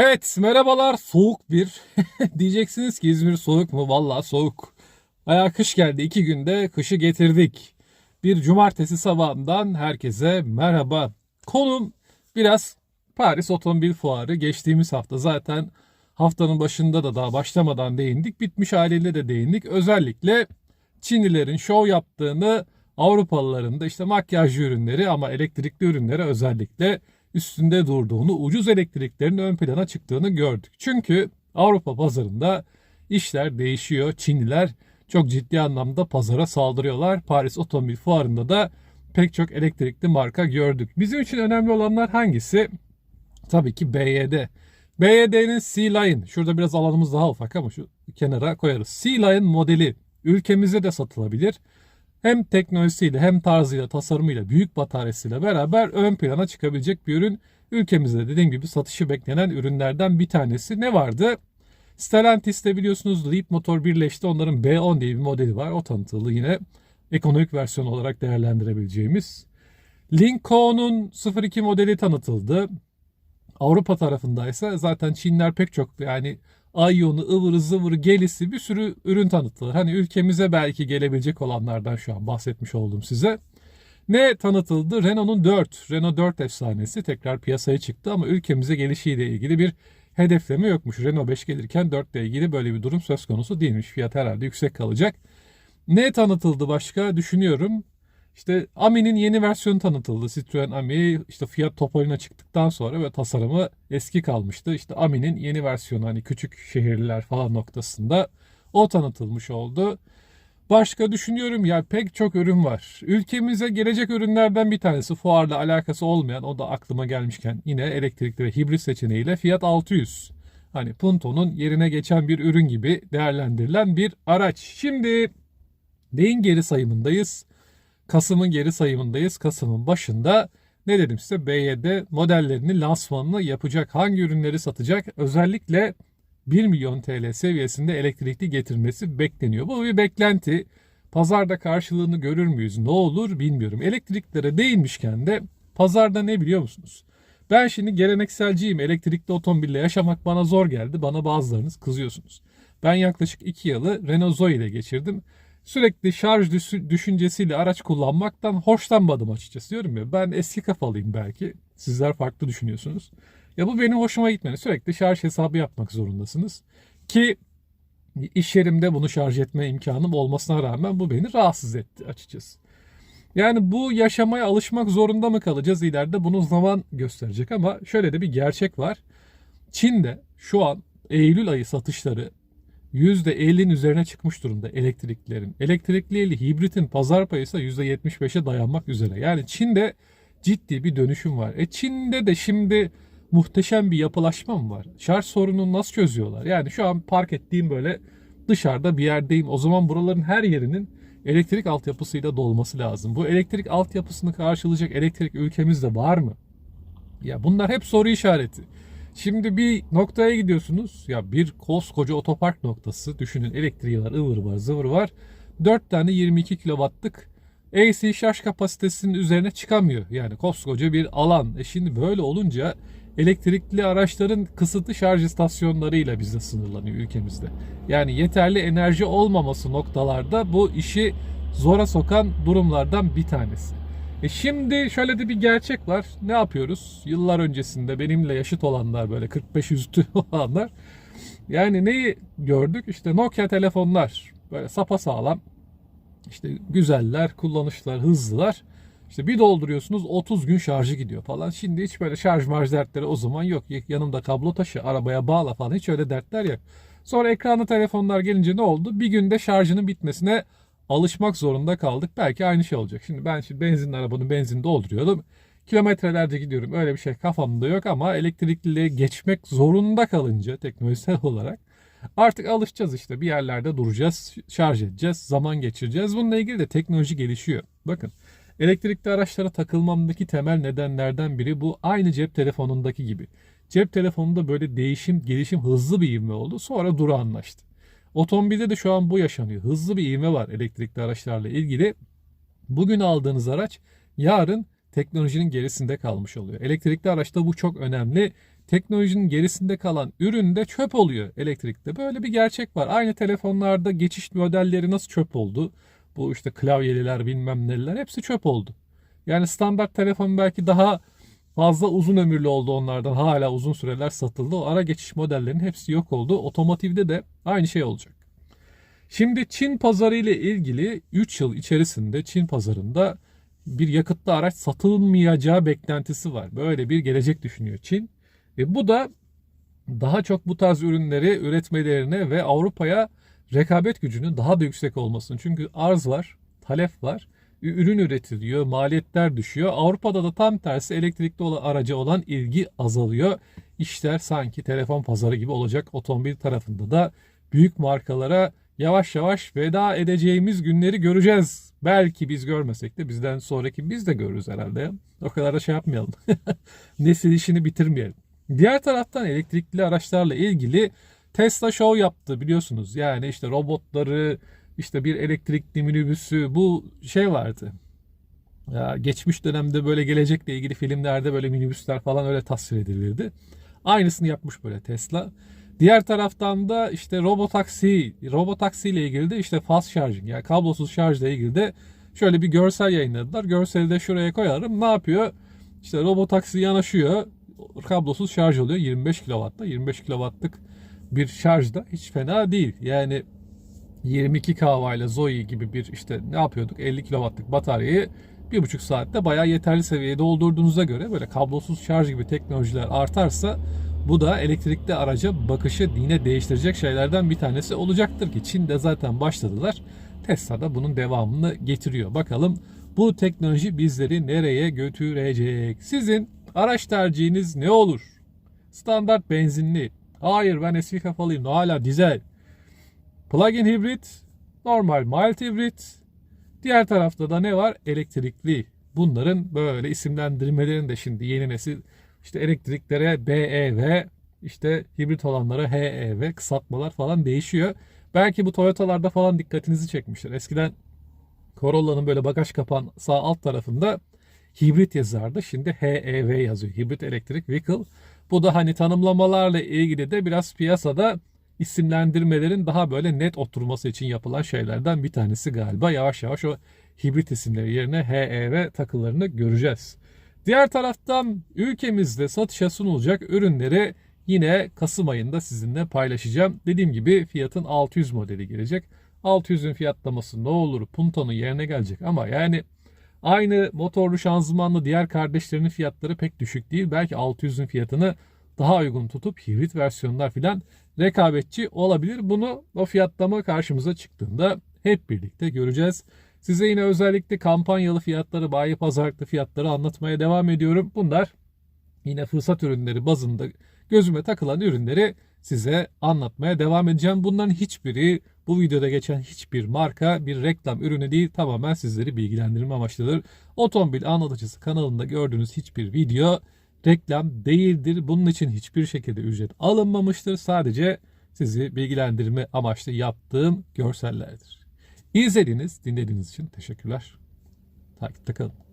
Evet merhabalar soğuk bir. Diyeceksiniz ki İzmir soğuk mu? Vallahi soğuk. Bayağı kış geldi. iki günde kışı getirdik. Bir cumartesi sabahından herkese merhaba. Konum biraz Paris Otomobil Fuarı. Geçtiğimiz hafta zaten haftanın başında da daha başlamadan değindik. Bitmiş haliyle de değindik. Özellikle Çinlilerin şov yaptığını Avrupalıların da işte makyaj ürünleri ama elektrikli ürünlere özellikle üstünde durduğunu, ucuz elektriklerin ön plana çıktığını gördük. Çünkü Avrupa pazarında işler değişiyor. Çinliler çok ciddi anlamda pazara saldırıyorlar. Paris Otomobil Fuarı'nda da pek çok elektrikli marka gördük. Bizim için önemli olanlar hangisi? Tabii ki BYD. BYD'nin C-Line, şurada biraz alanımız daha ufak ama şu kenara koyarız. C-Line modeli ülkemizde de satılabilir hem teknolojisiyle hem tarzıyla tasarımıyla büyük bataryasıyla beraber ön plana çıkabilecek bir ürün. Ülkemizde dediğim gibi satışı beklenen ürünlerden bir tanesi. Ne vardı? Stellantis'te biliyorsunuz Leap motor birleşti. Onların B10 diye bir modeli var. O tanıtıldı yine ekonomik versiyon olarak değerlendirebileceğimiz. Lincoln'un 02 modeli tanıtıldı. Avrupa tarafındaysa zaten Çinler pek çok yani Ion'u, ıvırı zıvırı, gelisi bir sürü ürün tanıttılar. Hani ülkemize belki gelebilecek olanlardan şu an bahsetmiş oldum size. Ne tanıtıldı? Renault'un 4, Renault 4 efsanesi tekrar piyasaya çıktı ama ülkemize gelişiyle ilgili bir hedefleme yokmuş. Renault 5 gelirken 4 ile ilgili böyle bir durum söz konusu değilmiş. Fiyat herhalde yüksek kalacak. Ne tanıtıldı başka düşünüyorum. İşte Ami'nin yeni versiyonu tanıtıldı. Citroen Ami işte fiyat Topolino çıktıktan sonra ve tasarımı eski kalmıştı. İşte Ami'nin yeni versiyonu hani küçük şehirliler falan noktasında o tanıtılmış oldu. Başka düşünüyorum ya pek çok ürün var. Ülkemize gelecek ürünlerden bir tanesi fuarla alakası olmayan o da aklıma gelmişken yine elektrikli ve hibrit seçeneğiyle Fiat 600. Hani Punto'nun yerine geçen bir ürün gibi değerlendirilen bir araç. Şimdi neyin geri sayımındayız? Kasım'ın geri sayımındayız. Kasım'ın başında ne dedim size BYD modellerini lansmanını yapacak. Hangi ürünleri satacak? Özellikle 1 milyon TL seviyesinde elektrikli getirmesi bekleniyor. Bu bir beklenti. Pazarda karşılığını görür müyüz? Ne olur bilmiyorum. Elektriklere değinmişken de pazarda ne biliyor musunuz? Ben şimdi gelenekselciyim. Elektrikli otomobille yaşamak bana zor geldi. Bana bazılarınız kızıyorsunuz. Ben yaklaşık 2 yılı Renault Zoe ile geçirdim sürekli şarj düşüncesiyle araç kullanmaktan hoşlanmadım açıkçası diyorum ya. Ben eski kafalıyım belki. Sizler farklı düşünüyorsunuz. Ya bu benim hoşuma gitmedi. Sürekli şarj hesabı yapmak zorundasınız. Ki iş yerimde bunu şarj etme imkanım olmasına rağmen bu beni rahatsız etti açıkçası. Yani bu yaşamaya alışmak zorunda mı kalacağız ileride bunu zaman gösterecek ama şöyle de bir gerçek var. Çin'de şu an Eylül ayı satışları %50'nin üzerine çıkmış durumda elektriklerin. Elektrikli hibritin pazar payı ise %75'e dayanmak üzere. Yani Çin'de ciddi bir dönüşüm var. E Çin'de de şimdi muhteşem bir yapılaşma mı var? Şarj sorununu nasıl çözüyorlar? Yani şu an park ettiğim böyle dışarıda bir yerdeyim. O zaman buraların her yerinin elektrik altyapısıyla dolması lazım. Bu elektrik altyapısını karşılayacak elektrik ülkemizde var mı? Ya bunlar hep soru işareti. Şimdi bir noktaya gidiyorsunuz. Ya bir koskoca otopark noktası. Düşünün elektriği var, ıvır var, zıvır var. 4 tane 22 kW'lık AC şarj kapasitesinin üzerine çıkamıyor. Yani koskoca bir alan. E şimdi böyle olunca elektrikli araçların kısıtlı şarj istasyonlarıyla bizde sınırlanıyor ülkemizde. Yani yeterli enerji olmaması noktalarda bu işi zora sokan durumlardan bir tanesi. E şimdi şöyle de bir gerçek var. Ne yapıyoruz? Yıllar öncesinde benimle yaşıt olanlar böyle 45 üstü olanlar. Yani neyi gördük? İşte Nokia telefonlar böyle sapa sağlam. İşte güzeller, kullanışlar, hızlılar. İşte bir dolduruyorsunuz 30 gün şarjı gidiyor falan. Şimdi hiç böyle şarj marj dertleri o zaman yok. Yanımda kablo taşı, arabaya bağla falan hiç öyle dertler yok. Sonra ekranlı telefonlar gelince ne oldu? Bir günde şarjının bitmesine alışmak zorunda kaldık. Belki aynı şey olacak. Şimdi ben şimdi benzinli arabanın benzin dolduruyordum. Kilometrelerce gidiyorum. Öyle bir şey kafamda yok ama elektrikliliğe geçmek zorunda kalınca teknolojisel olarak artık alışacağız işte. Bir yerlerde duracağız, şarj edeceğiz, zaman geçireceğiz. Bununla ilgili de teknoloji gelişiyor. Bakın elektrikli araçlara takılmamdaki temel nedenlerden biri bu aynı cep telefonundaki gibi. Cep telefonunda böyle değişim, gelişim hızlı bir ivme oldu. Sonra duru anlaştı. Otomobilde de şu an bu yaşanıyor. Hızlı bir ivme var elektrikli araçlarla ilgili. Bugün aldığınız araç yarın teknolojinin gerisinde kalmış oluyor. Elektrikli araçta bu çok önemli. teknolojinin gerisinde kalan ürün de çöp oluyor elektrikte. Böyle bir gerçek var. Aynı telefonlarda geçiş modelleri nasıl çöp oldu? Bu işte klavyeliler bilmem neler hepsi çöp oldu. Yani standart telefon belki daha fazla uzun ömürlü oldu onlardan. Hala uzun süreler satıldı. O ara geçiş modellerinin hepsi yok oldu. Otomotivde de aynı şey olacak. Şimdi Çin pazarı ile ilgili 3 yıl içerisinde Çin pazarında bir yakıtlı araç satılmayacağı beklentisi var. Böyle bir gelecek düşünüyor Çin. E bu da daha çok bu tarz ürünleri üretmelerine ve Avrupa'ya rekabet gücünün daha da yüksek olmasını. Çünkü arz var, talep var, ürün üretiliyor, maliyetler düşüyor. Avrupa'da da tam tersi elektrikli olan araca olan ilgi azalıyor. İşler sanki telefon pazarı gibi olacak otomobil tarafında da büyük markalara yavaş yavaş veda edeceğimiz günleri göreceğiz. Belki biz görmesek de bizden sonraki biz de görürüz herhalde. O kadar da şey yapmayalım. Nesil işini bitirmeyelim. Diğer taraftan elektrikli araçlarla ilgili Tesla show yaptı biliyorsunuz. Yani işte robotları, işte bir elektrikli minibüsü bu şey vardı. Ya geçmiş dönemde böyle gelecekle ilgili filmlerde böyle minibüsler falan öyle tasvir edilirdi. Aynısını yapmış böyle Tesla. Diğer taraftan da işte robotaksi, robotaksi ile ilgili de işte fast charging yani kablosuz şarjla ilgili de şöyle bir görsel yayınladılar. Görseli de şuraya koyarım. Ne yapıyor? İşte robotaksi yanaşıyor. Kablosuz şarj oluyor 25 kW'da. 25 kW'lık bir şarj da hiç fena değil. Yani 22 kW ile Zoe gibi bir işte ne yapıyorduk 50 kW'lık bataryayı bir buçuk saatte bayağı yeterli seviyede doldurduğunuza göre böyle kablosuz şarj gibi teknolojiler artarsa bu da elektrikli araca bakışı yine değiştirecek şeylerden bir tanesi olacaktır ki Çin'de zaten başladılar. Tesla da bunun devamını getiriyor. Bakalım bu teknoloji bizleri nereye götürecek? Sizin araç tercihiniz ne olur? Standart benzinli. Hayır ben eski kafalıyım. Hala dizel. Plug-in hibrit, normal mild hibrit. Diğer tarafta da ne var? Elektrikli. Bunların böyle isimlendirmelerini de şimdi yeni nesil işte elektriklere BEV, işte hibrit olanlara HEV kısaltmalar falan değişiyor. Belki bu Toyota'larda falan dikkatinizi çekmiştir. Eskiden Corolla'nın böyle bagaj kapağın sağ alt tarafında hibrit yazardı. Şimdi HEV yazıyor. Hibrit Electric Vehicle. Bu da hani tanımlamalarla ilgili de biraz piyasada isimlendirmelerin daha böyle net oturması için yapılan şeylerden bir tanesi galiba. Yavaş yavaş o hibrit isimleri yerine HEV takılarını göreceğiz. Diğer taraftan ülkemizde satışa sunulacak ürünleri yine Kasım ayında sizinle paylaşacağım. Dediğim gibi fiyatın 600 modeli gelecek. 600'ün fiyatlaması ne olur Punto'nun yerine gelecek ama yani aynı motorlu şanzımanlı diğer kardeşlerinin fiyatları pek düşük değil. Belki 600'ün fiyatını daha uygun tutup hibrit versiyonlar filan rekabetçi olabilir. Bunu o fiyatlama karşımıza çıktığında hep birlikte göreceğiz. Size yine özellikle kampanyalı fiyatları, bayi pazarlıklı fiyatları anlatmaya devam ediyorum. Bunlar yine fırsat ürünleri bazında gözüme takılan ürünleri size anlatmaya devam edeceğim. Bunların hiçbiri bu videoda geçen hiçbir marka bir reklam ürünü değil tamamen sizleri bilgilendirme amaçlıdır. Otomobil anlatıcısı kanalında gördüğünüz hiçbir video reklam değildir. Bunun için hiçbir şekilde ücret alınmamıştır. Sadece sizi bilgilendirme amaçlı yaptığım görsellerdir. İzlediğiniz, dinlediğiniz için teşekkürler. Takipte kalın.